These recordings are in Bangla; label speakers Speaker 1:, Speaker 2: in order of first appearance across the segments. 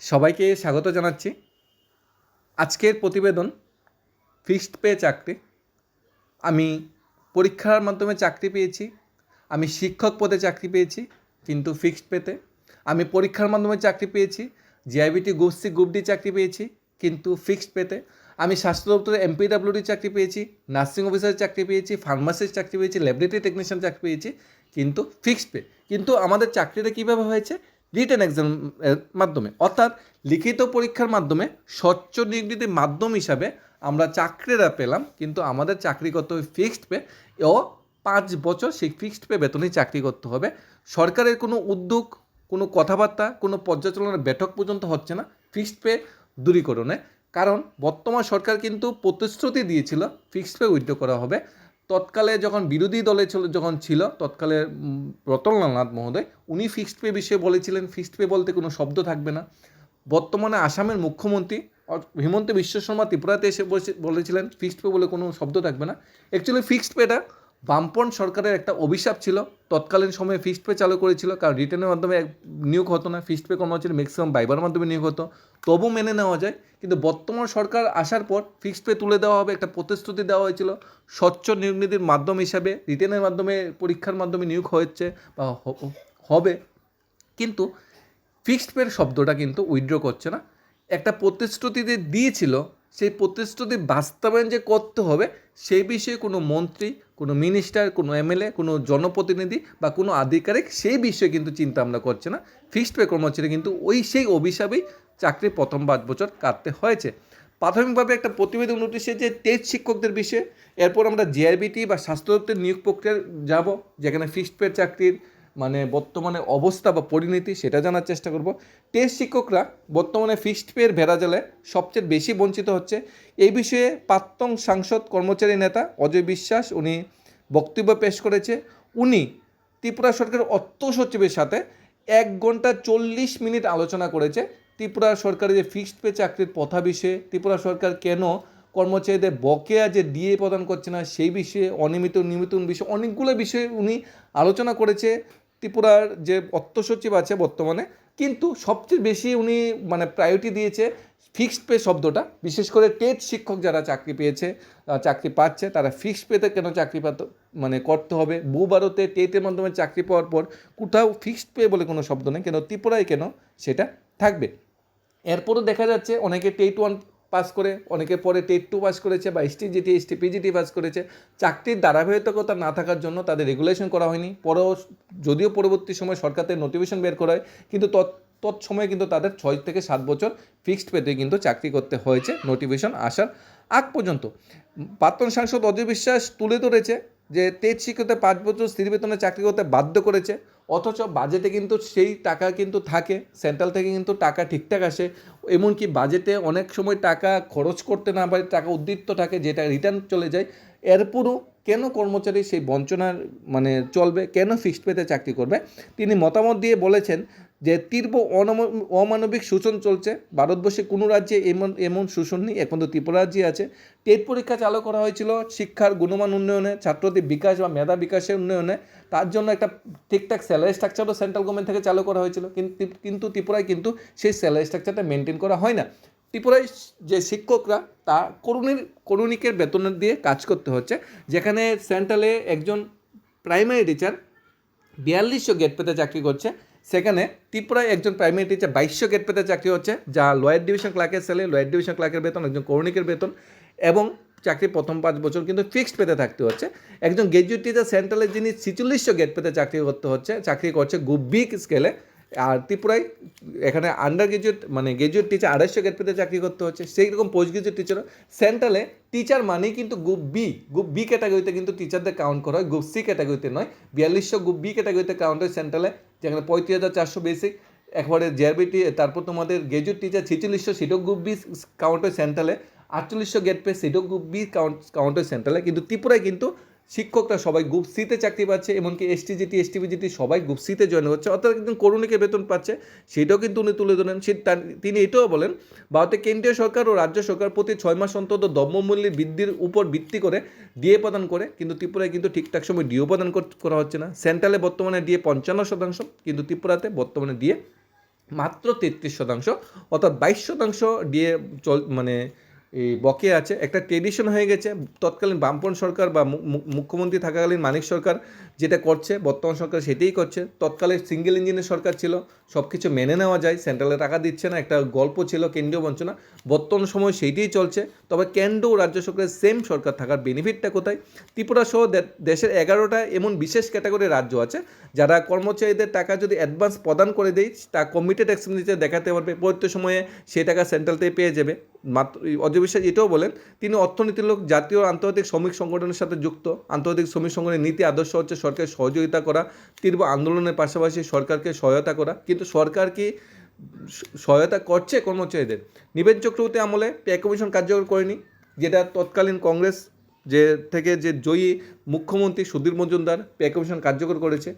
Speaker 1: সবাইকে স্বাগত জানাচ্ছি। আজকের প্রতিবেদন ফিক্সড পে চাকরি। আমি পরীক্ষার মাধ্যমে চাকরি পেয়েছি, আমি শিক্ষক পদে চাকরি পেয়েছি, কিন্তু ফিক্সড পেতে। আমি পরীক্ষার মাধ্যমে চাকরি পেয়েছি GIBT group C group D চাকরি পেয়েছি, কিন্তু ফিক্সড পেতে। আমি স্বাস্থ্য দপ্তরে এমপিডাব্লিউডি চাকরি পেয়েছি, নার্সিং অফিসারের চাকরি পেয়েছি, ফার্মাসিস্ট চাকরি পেয়েছি, ল্যাবরেটরি টেকনিশিয়ান চাকরি পেয়েছি, কিন্তু ফিক্সড পে। কিন্তু আমাদের চাকরিটা কীভাবে হয়েছে? রিটেন এক্সাম মাধ্যমে। অর্থাৎ লিখিত পরীক্ষার মাধ্যমে স্বচ্ছ নিয়োগনীতির মাধ্যম হিসাবে আমরা চাকরিটা পেলাম, কিন্তু আমাদের চাকরি করতে হবে ফিক্সড পে ও পাঁচ বছর সেই ফিক্সড পে বেতনেই চাকরি করতে হবে। সরকারের কোনো উদ্যোগ, কোনো কথাবার্তা, কোনো পর্যালোচনার বৈঠক পর্যন্ত হচ্ছে না ফিক্সড পে দূরীকরণে। কারণ বর্তমান সরকার কিন্তু প্রতিশ্রুতি দিয়েছিল ফিক্সড পে উইথড্র করা হবে। তৎকালে যখন বিরোধী দলে ছিল, যখন ছিল, তৎকালে রতনলাল নাথ মহোদয়, উনি ফিক্সড পে বিষয়ে বলেছিলেন ফিক্সড পে বলতে কোনো শব্দ থাকবে না। বর্তমানে আসামের মুখ্যমন্ত্রী হিমন্ত বিশ্ব শর্মা ত্রিপুরাতে এসে বলেছিলেন ফিক্সড পে বলে কোনো শব্দ থাকবে না। অ্যাকচুয়ালি ফিক্সড পেটা বামপন সরকারের একটা অভিশাপ ছিল, তৎকালীন সময়ে ফিক্সড পে চালু করেছিল, কারণ রিটার্নের মাধ্যমে নিয়োগ হতো না ফিক্সড পে কর্মচারী ম্যাক্সিমাম বাইবার মাধ্যমে নিয়োগ হতো, তবু মেনে নেওয়া যায়। কিন্তু বর্তমান সরকার আসার পর ফিক্সড পে তুলে দেওয়া হবে, একটা প্রতিশ্রুতি দেওয়া হয়েছিল, স্বচ্ছ নিয়োগ নীতির মাধ্যম হিসাবে রিটেনের মাধ্যমে, পরীক্ষার মাধ্যমে নিয়োগ হয়েছে বা হবে। কিন্তু ফিক্সড পের শব্দটা কিন্তু উইথড্র করছে না। একটা প্রতিশ্রুতি যে দিয়েছিল সেই প্রতিশ্রুতি বাস্তবায়ন যে করতে হবে, সেই বিষয়ে কোনো মন্ত্রী, কোনো মিনিস্টার কোনো এমএলএ কোনো জনপ্রতিনিধি বা কোনো আধিকারিক সেই বিষয়ে কিন্তু চিন্তা ভাবনা করছে না। ফিক্সড পে কর্মচারী কিন্তু ওই সেই অভিশাপেই চাকরি প্রথম পাঁচ বছর কাটতে হয়েছে। প্রাথমিকভাবে একটা প্রতিবেদন উঠেছে যে তেজ শিক্ষকদের বিষয়ে, এরপর আমরা জিআরবিটি বা স্বাস্থ্য দপ্তরের নিয়োগ প্রক্রিয়া যাব, যেখানে ফিক্সড পে চাকরির মানে বর্তমানে অবস্থা বা পরিণতি সেটা জানার চেষ্টা করব। টেস্ট শিক্ষকরা বর্তমানে ফিক্সড পের ভেড়াজালে সবচেয়ে বেশি বঞ্চিত হচ্ছে। এই বিষয়ে প্রাক্তন সাংসদ কর্মচারী নেতা অজয় বিশ্বাস উনি বক্তব্য পেশ করেছে। উনি ত্রিপুরা সরকারের অর্থ সচিবের সাথে এক ঘণ্টা চল্লিশ মিনিট আলোচনা করেছে। ত্রিপুরা সরকারের যে ফিক্সড পে চাকরির প্রথা বিষয়ে, ত্রিপুরা সরকার কেন কর্মচারীদের বকেয়া যে ডিএ প্রদান করছে না, সেই বিষয়ে অনিয়মিত নিয়মিত বিষয়ে অনেকগুলো বিষয়ে উনি আলোচনা করেছে। ত্রিপুরার যে অর্থ সচিব আছে বর্তমানে, কিন্তু সবচেয়ে বেশি উনি মানে প্রায়োরিটি দিয়েছে ফিক্সড পে শব্দটা। বিশেষ করে টেট শিক্ষক যারা চাকরি পেয়েছে চাকরি পাচ্ছে, তারা ফিক্সড পেতে কেন চাকরি পাত মানে করতে হবে? বু ভারতে টেটের মাধ্যমে চাকরি পাওয়ার পর কোথাও ফিক্সড পে বলে কোনো শব্দ নেই। কেন? ত্রিপুরায় কেন? সেটা থাকবে। এরপরও দেখা যাচ্ছে অনেকে টেট ওয়ান পাস করে, অনেকে পরে টেট টু পাস করেছে বা ST GT ST PGT pass করেছে। চাকরির ধারাবাহিকতা না থাকার জন্য তাদের রেগুলেশন করা হয়নি। পরেও, যদিও পরবর্তী সময় সরকারের নোটিফিকেশন বের করা হয়, কিন্তু তৎ, তৎসময়ে কিন্তু তাদের ছয় থেকে সাত বছর ফিক্সড পেতে কিন্তু চাকরি করতে হয়েছে নোটিফিকেশন আসার আগ পর্যন্ত। প্রাক্তন সাংসদ অজয় বিশ্বাস তুলে ধরেছে যে তেজ শিক্ষিত পাঁচ বছর স্থির বেতনে চাকরি করতে বাধ্য করেছে, অথচ বাজেটে কিন্তু সেই টাকা কিন্তু থাকে সেন্ট্রাল থেকে কিন্তু টাকা ঠিকঠাক আসে, এমনকি বাজেটে অনেক সময় টাকা খরচ করতে না পারে, টাকা উদ্বৃত্ত থাকে, যেটা রিটার্ন চলে যায়, এরপরও কেন কর্মচারী সেই বঞ্চনার মানে চলবে, কেন ফিক্সড পেতে চাকরি করবে? তিনি মতামত দিয়ে বলেছেন যে তীব্র অমানবিক শোষণ চলছে। ভারতবর্ষে কোনো রাজ্যে এমন এমন শোষণ নেই। এখন তো ত্রিপুরা রাজ্যে আছে। টেট পরীক্ষা চালু করা হয়েছিল শিক্ষার গুণমান উন্নয়নে, ছাত্রদের বিকাশ বা মেধা বিকাশের উন্নয়নে। তার জন্য একটা ঠিকঠাক স্যালারি স্ট্রাকচারও সেন্ট্রাল গভর্নমেন্ট থেকে চালু করা হয়েছিল। কিন্তু কিন্তু ত্রিপুরায় কিন্তু সেই স্যালারি স্ট্রাকচারটা মেনটেন করা হয় না। ত্রিপুরায় যে শিক্ষকরা, তা করুণীর, করুণিকের বেতন দিয়ে কাজ করতে হচ্ছে। যেখানে সেন্ট্রালে একজন প্রাইমারি টিচার বিয়াল্লিশশো গেট পেতে চাকরি করছে। সেখানে ত্রিপুরায় একজন প্রাইমারি টিচার বাইশশো গেট পেতে চাকরি হচ্ছে, যা লোয়ার ডিভিশন ক্লার্কের সেলে লোয়ার ডিভিশন ক্লার্কের বেতন, একজন করণিকের বেতন এবং চাকরি প্রথম পাঁচ বছর কিন্তু ফিক্সড পেতে থাকতে হচ্ছে। একজন গ্র্যাজুয়েট টিচার সেন্ট্রালের যিনি ছিচল্লিশশো গেট পেতে চাকরি করতে হচ্ছে, চাকরি করছে খুব বিগ স্কেলে আর ত্রিপুরায় এখানে আন্ডার গ্রাজুয়েট মানে গ্রাজুয়েট টিচার আড়াইশো গেট পেতে চাকরি করতে হচ্ছে সেই রকম পোস্ট গ্রাজুয়েট টিচারও সেন্ট্রালে টিচার মানেই কিন্তু গ্রুপ বি গ্রুপ বি ক্যাটাগরিতে কিন্তু টিচারদের কাউন্ট করা হয় গ্রুপ সি ক্যাটাগরিতে নয়, বিয়াল্লিশশো গ্রুপ বি ক্যাটাগরিতে কাউন্ট হয় সেন্ট্রালে যেখানে পঁয়ত্রিশ হাজার চারশো বেসিক একবারে জেআরবিটি তারপর তোমাদের গ্রাজুয়েট টিচার ছেচল্লিশশো সেটাও গ্রুপ বি কাউন্টার সেন্ট্রালে আটচল্লিশশো গেট পে সেটাও গ্রুপ বি কাউন্ট কাউন্টার সেন্ট্রালে কিন্তু ত্রিপুরায় কিন্তু শিক্ষকরা সবাই গ্রুপ সিতে চাকরি পাচ্ছে, এমনকি এসটি জিটি এসটি বিজিটি সবাই গ্রুপ সিতে জয়েন করছে অর্থাৎ একজন করুণীকে বেতন পাচ্ছে, সেটাও কিন্তু উনি তুলে ধরেন। সে তিনি এটাও বলেন, ভারতের কেন্দ্রীয় সরকার ও রাজ্য সরকার প্রতি ছয় মাস অন্তত দ্রব্যমূল্যের বৃদ্ধির উপর ভিত্তি করে ডিএ প্রদান করে, কিন্তু ত্রিপুরায় কিন্তু ঠিকঠাক সময় ডিও প্রদান করা হচ্ছে না। সেন্ট্রালে বর্তমানে ডিএ পঞ্চান্ন শতাংশ, কিন্তু ত্রিপুরাতে বর্তমানে ডিএ মাত্র তেত্রিশ শতাংশ, অর্থাৎ বাইশ শতাংশ দিয়ে চল মানে বকেয়া আছে। একটা ট্রেডিশন হয়ে গেছে। তৎকালীন বামপন সরকার বা মুখ্যমন্ত্রী থাকাকালীন মানিক সরকার যেটা করছে, বর্তমান সরকার সেটাই করছে। তৎকালে সিঙ্গেল ইঞ্জিনের সরকার ছিল সব কিছু মেনে নেওয়া যায় সেন্ট্রালে টাকা দিচ্ছে না, একটা গল্প ছিল, কেন্দ্রীয় বঞ্চনা। বর্তমান সময় সেইটাই চলছে, তবে কেন্দ্র ও রাজ্য সরকারের সেম সরকার থাকার বেনিফিটটা কোথায়? ত্রিপুরা সহ দেশের এগারোটা এমন বিশেষ ক্যাটাগরি রাজ্য আছে, যারা কর্মচারীদের টাকা যদি অ্যাডভান্স প্রদান করে দেয়, তা কমিটেড এক্সপেন্ডিচার দেখাতে পারবে। পরবর্তী সময়ে সেই টাকা সেন্ট্রাল থেকে পেয়ে যাবে। মাত্র, অজয় বিশ্বাস এটাও বলেন, তিনি অর্থনীতির লোক, জাতীয় আন্তর্জাতিক শ্রমিক সংগঠনের সাথে যুক্ত। আন্তর্জাতিক শ্রমিক সংগঠনের নীতি আদর্শ হচ্ছে সরকারের সহযোগিতা করা, তীব্র আন্দোলনের পাশাপাশি সরকারকে সহায়তা করা। কিন্তু সরকার কি সহায়তা করছে কর্মচারীদের নিবেদ চক্রবর্তী আমলে পে কমিশন কার্যকর করেনি, যেটা তৎকালীন কংগ্রেস যে থেকে যে জয়ী মুখ্যমন্ত্রী সুধীর মজুমদার পে কমিশন কার্যকর করেছে,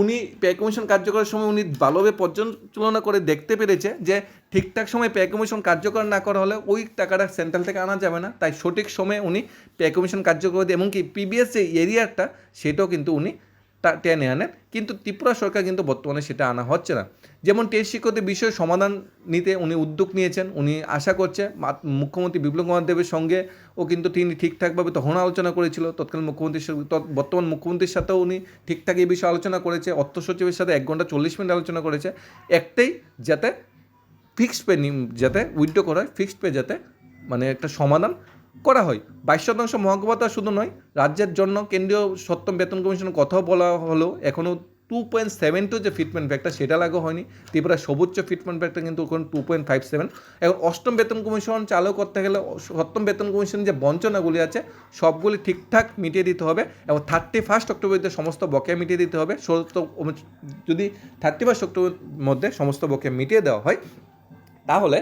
Speaker 1: উনি পে কমিশন কার্যকরের সময় উনি ভালোভাবে পর্যালোচনা করে দেখতে পেরেছে যে ঠিকঠাক সময় পে কমিশন কার্যকর না করা হলে ওই টাকাটা সেন্ট্রাল থেকে আনা যাবে না। তাই সঠিক সময়ে উনি পে কমিশন কার্যকর করে দিয়ে এমনকি পিবিএস যে এরিয়াটা, সেটাও কিন্তু উনি টেনে আনেন কিন্তু ত্রিপুরা সরকার কিন্তু বর্তমানে সেটা আনা হচ্ছে না। যেমন টেস্ট শিক্ষকদের বিষয়ে সমাধান নিতে উনি উদ্যোগ নিয়েছেন, উনি আশা করছে মুখ্যমন্ত্রী বিপ্লব কুমার দেবের সঙ্গে ও কিন্তু তিনি ঠিকঠাকভাবে তখন আলোচনা করেছিল, তৎকালীন মুখ্যমন্ত্রীর বর্তমান মুখ্যমন্ত্রীর সাথেও উনি ঠিকঠাক এই বিষয়ে আলোচনা করেছে, অর্থ সচিবের সাথে এক ঘণ্টা চল্লিশ মিনিট আলোচনা করেছে। একটাই যাতে ফিক্সড পে যাতে উইথড্র করা হয় ফিক্সড পে যাতে মানে একটা সমাধান করা হয়। বাইশ শতাংশ মহাকবতা শুধু নয়, রাজ্যের জন্য কেন্দ্রীয় সপ্তম বেতন কমিশনের কথাও বলা হলো। এখনও টু পয়েন্ট সেভেন টু যে ফিটমেন্ট ফ্যাক্টর সেটা লাগু হয়নি। ত্রিপুরা সর্বোচ্চ ফিটমেন্ট ফ্যাক্টর কিন্তু ওখানে টু পয়েন্ট ফাইভ সেভেন এখন অষ্টম বেতন কমিশন চালু করতে গেলে সপ্তম বেতন কমিশন যে বঞ্চনাগুলি আছে, সবগুলি ঠিকঠাক মিটিয়ে দিতে হবে এবং থার্টি ফার্স্ট অক্টোবরের সমস্ত বকেয়া মিটিয়ে দিতে হবে। যদি থার্টি ফার্স্ট অক্টোবরের মধ্যে সমস্ত বকেয়া মিটিয়ে দেওয়া হয়, তাহলে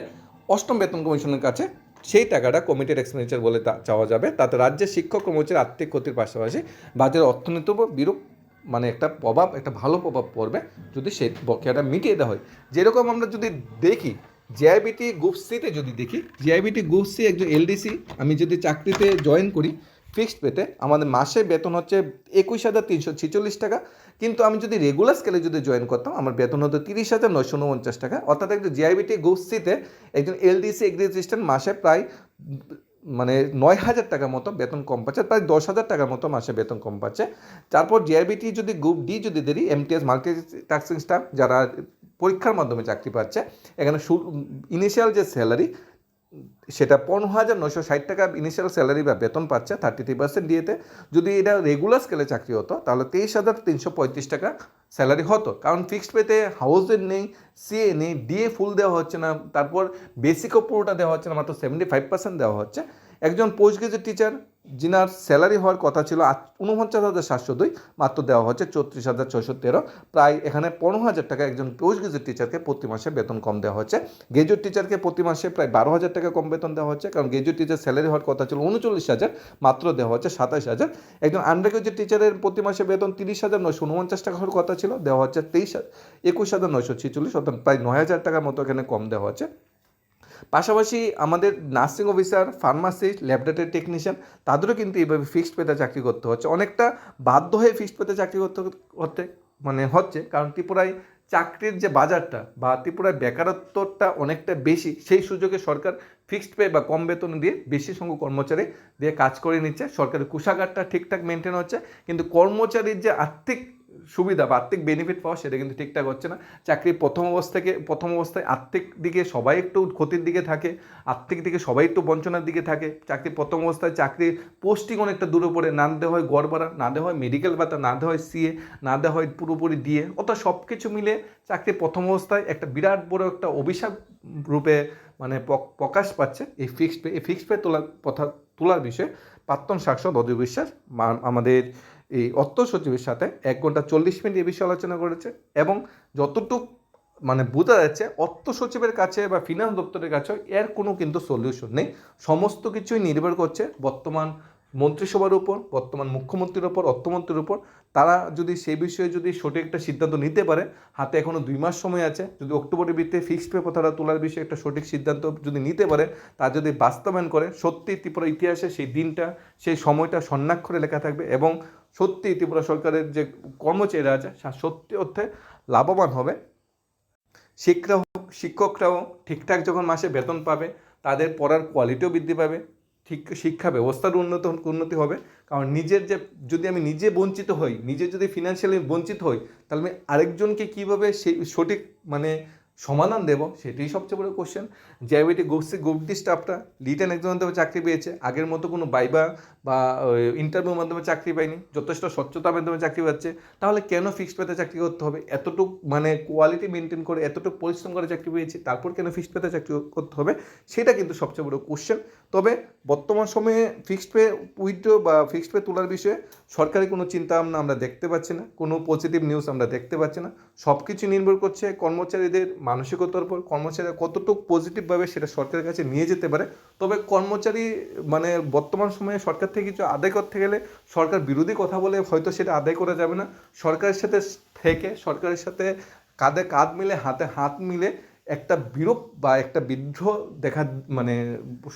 Speaker 1: অষ্টম বেতন কমিশনের কাছে সেই টাকাটা কমিটেড এক্সপেন্ডিচার বলে চাওয়া যাবে। তাতে রাজ্যের শিক্ষক কর্মচারীর আর্থিক ক্ষতির পাশাপাশি বাজারের অর্থনীতির বিরূপ মানে একটা প্রভাব, একটা ভালো প্রভাব পড়বে যদি সেই বকেয়াটা মিটিয়ে দেওয়া হয়। যেরকম আমরা যদি দেখি জিআইবিটি গ্রুপ সিতে যদি দেখি জিআইবিটি গ্রুপ সি একজন এলডিসি আমি যদি চাকরিতে জয়েন করি ফিক্সড পেতে আমাদের মাসে বেতন হচ্ছে একুশ হাজার তিনশো ছেচল্লিশ টাকা। কিন্তু আমি যদি রেগুলার স্কেলে যদি জয়েন করতাম, আমার বেতন হতো তিরিশ হাজার নয়শো উনপঞ্চাশ টাকা। অর্থাৎ একজন জিআইবিটি গোষ্ঠীতে একজন এলডিসি এগ্রি মাসে প্রায় মানে নয় হাজার টাকার মতো বেতন কম পাচ্ছে, প্রায় দশ হাজার টাকার মতো মাসে বেতন কম পাচ্ছে। তারপর জিআইবিটি যদি গ্রুপ ডি যদি দেরি এমটিএস মাল্টি টাস্কিং স্টাফ যারা পরীক্ষার মাধ্যমে চাকরি পাচ্ছে, এখানে ইনিশিয়াল যে স্যালারি সেটা পনেরো হাজার নয়শো ষাট টাকা ইনিশিয়াল স্যালারি বা বেতন পাচ্ছে থার্টি থ্রি পার্সেন্ট ডিএতে যদি এটা রেগুলার স্কেলে চাকরি হতো, তাহলে তেইশ হাজার তিনশো পঁয়ত্রিশ টাকা স্যালারি হতো। কারণ ফিক্সড পেতে হাউসের নেই সিএ নেই ডিএ ফুল দেওয়া হচ্ছে না, তারপর বেসিকও পুরোটা দেওয়া হচ্ছে না, মাত্র সেভেন্টি ফাইভ পার্সেন্ট দেওয়া হচ্ছে। একজন পোস্ট গ্রাজুয়েট টিচার যিনার স্যালারি হওয়ার কথা ছিল উনপঞ্চাশ হাজার সাতশো দুই মাত্র দেওয়া হচ্ছে চৌত্রিশ হাজার ছশো তেরো। প্রায় এখানে পনেরো হাজার টাকা একজন পোস্ট গ্রাজুয়েট টিচারকে প্রতি মাসে বেতন কম দেওয়া হচ্ছে। গ্রাজুয়েট টিচারকে প্রতি মাসে প্রায় বারো হাজার টাকা কম বেতন দেওয়া হচ্ছে, কারণ গ্রাজুয়েট টিচার স্যালারি হওয়ার কথা ছিল উনচল্লিশ হাজার, মাত্র দেওয়া হচ্ছে সাতাশ হাজার। একজন আন্ডার গ্রাজুয়েট টিচারের প্রতি মাসে বেতন তিরিশ হাজার নয়শো উনপঞ্চাশ টাকা হওয়ার কথা ছিল, দেওয়া হচ্ছে তেইশ একুশ হাজার নয়শো ছেচল্লিশ, অর্থাৎ প্রায় নয় হাজার টাকার মতো এখানে কম দেওয়া হচ্ছে। পাশাপাশি আমাদের nursing officer pharmacist laboratory technician তাদেরও কিন্তু এইভাবে ফিক্সড পেতে চাকরি করতে হচ্ছে। অনেকটা বাধ্য হয়ে ফিক্সড পেতে চাকরি করতে হতে মানে হচ্ছে, কারণ ত্রিপুরায় চাকরির যে বাজারটা বা ত্রিপুরায় বেকারত্বটা অনেকটা বেশি, সেই সুযোগে সরকার ফিক্সড পে বা কম বেতন দিয়ে বেশি সংখ্যক কর্মচারী দিয়ে কাজ করে নিচ্ছে। সরকারের কুষাগারটা ঠিকঠাক মেনটেন হচ্ছে। কিন্তু কর্মচারীর যে আর্থিক সুবিধা বা আর্থিক বেনিফিট পাওয়া সেটা কিন্তু ঠিকঠাক হচ্ছে না। চাকরির প্রথম অবস্থাকে প্রথম অবস্থায় আর্থিক দিকে সবাই একটু ক্ষতির দিকে থাকে, আর্থিক দিকে সবাই একটু বঞ্চনার দিকে থাকে। চাকরির প্রথম অবস্থায় চাকরির পোস্টিং অনেকটা দূরে পড়ে না দেওয়া হয় গড় ভাড়া না দেওয়া হয় মেডিকেল ভাতা, না দেওয়া হয় সিএ না দেওয়া হয় পুরোপুরি দিয়ে অর্থাৎ সব কিছু মিলে চাকরির প্রথম অবস্থায় একটা বিরাট বড় একটা অভিশাপ রূপে মানে প্র- প্রকাশ পাচ্ছে এই ফিক্সড পে এই ফিক্সড পে তোলার কথা, তোলার বিষয়ে প্রাক্তন সাংসদ অজয় বিশ্বাস আমাদের এই অর্থ সচিবের সাথে এক ঘণ্টা চল্লিশ মিনিট এ বিষয়ে আলোচনা করেছে এবং যতটুক মানে বোঝা যাচ্ছে অর্থ সচিবের কাছে বা ফিনান্স দপ্তরের কাছে এর কোনো কিন্তু সলিউশন নেই। সমস্ত কিছুই নির্ভর করছে বর্তমান মন্ত্রিসভার উপর, বর্তমান মুখ্যমন্ত্রীর উপর, অর্থমন্ত্রীর উপর। তারা যদি সেই বিষয়ে যদি সঠিক একটা সিদ্ধান্ত নিতে পারে, হাতে এখনও দুই মাস সময় আছে, যদি অক্টোবরের ভিত্তিতে ফিক্সড পে কথাটা তোলার বিষয়ে একটা সঠিক সিদ্ধান্ত যদি নিতে পারে, তা যদি বাস্তবায়ন করে, সত্যি ত্রিপুরা ইতিহাসে সেই দিনটা, সেই সময়টা স্বর্ণাক্ষরে লেখা থাকবে এবং সত্যি ত্রিপুরা সরকারের যে কর্মচারীরা আছে সত্যি অর্থে লাভবান হবে। শিক্ষক শিক্ষকরাও ঠিকঠাক যখন মাসে বেতন পাবে, তাদের পড়ার কোয়ালিটিও বৃদ্ধি পাবে, ঠিক শিক্ষা ব্যবস্থার উন্নত, উন্নতি হবে। কারণ নিজের যে, যদি আমি নিজে বঞ্চিত হই, নিজে যদি ফিনান্সিয়ালি বঞ্চিত হই, তাহলে আমি আরেকজনকে কীভাবে সেই সঠিক মানে সমাধান দেবো, সেটাই সবচেয়ে বড় কোশ্চেন জ্যাভিটি গোপসি গোপটি স্টাফটা এক্সামের মাধ্যমে চাকরি পেয়েছে, আগের মতো কোনো বাইবা বা ইন্টারভিউর মাধ্যমে চাকরি পায়নি যথেষ্ট স্বচ্ছতার মাধ্যমে চাকরি পাচ্ছে, তাহলে কেন ফিক্সড পেতে চাকরি করতে হবে? এতটুক মানে কোয়ালিটি মেনটেন করে, এতটুকু পরিশ্রম করে চাকরি পেয়েছি, তারপর কেন ফিক্সড পেতে চাকরি করতে হবে? সেটা কিন্তু সবচেয়ে বড় কোশ্চেন তবে বর্তমান সময়ে ফিক্সড পে উইথড্র বা ফিক্সড পে তোলার বিষয়ে সরকারি কোনো চিন্তা ভাবনা আমরা দেখতে পাচ্ছি না, কোনো পজিটিভ নিউজ আমরা দেখতে পাচ্ছি না। সব কিছু নির্ভর করছে কর্মচারীদের মানসিকতার উপর, কর্মচারীরা কতটুকু পজিটিভভাবে সেটা সরকারের কাছে নিয়ে যেতে পারে। তবে কর্মচারী মানে বর্তমান সময়ে সরকার থেকে কিছু আদায় করতে গেলে সরকার বিরোধী কথা বলে হয়তো সেটা আদায় করা যাবে না। সরকারের সাথে থেকে, সরকারের সাথে কাঁধে কাঁধ মিলে, হাতে হাত মিলে একটা বিরূপ বা একটা বিদ্রোহ দেখা মানে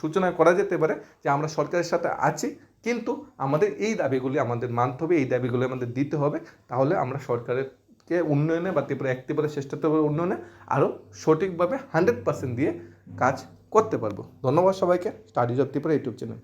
Speaker 1: সূচনা করা যেতে পারে যে আমরা সরকারের সাথে আছি, কিন্তু আমাদের এই দাবিগুলি আমাদের মানতে হবে, এই দাবিগুলি আমাদের দিতে হবে। তাহলে আমরা সরকারের কে উন্নয়নে বা ত্রিপুরা এক ত্রিপুরা শ্রেষ্ঠত্ব উন্নয়নে আরও সঠিকভাবে হান্ড্রেড পার্সেন্ট দিয়ে কাজ করতে পারব। ধন্যবাদ সবাইকে। Studies of Tripura YouTube channel.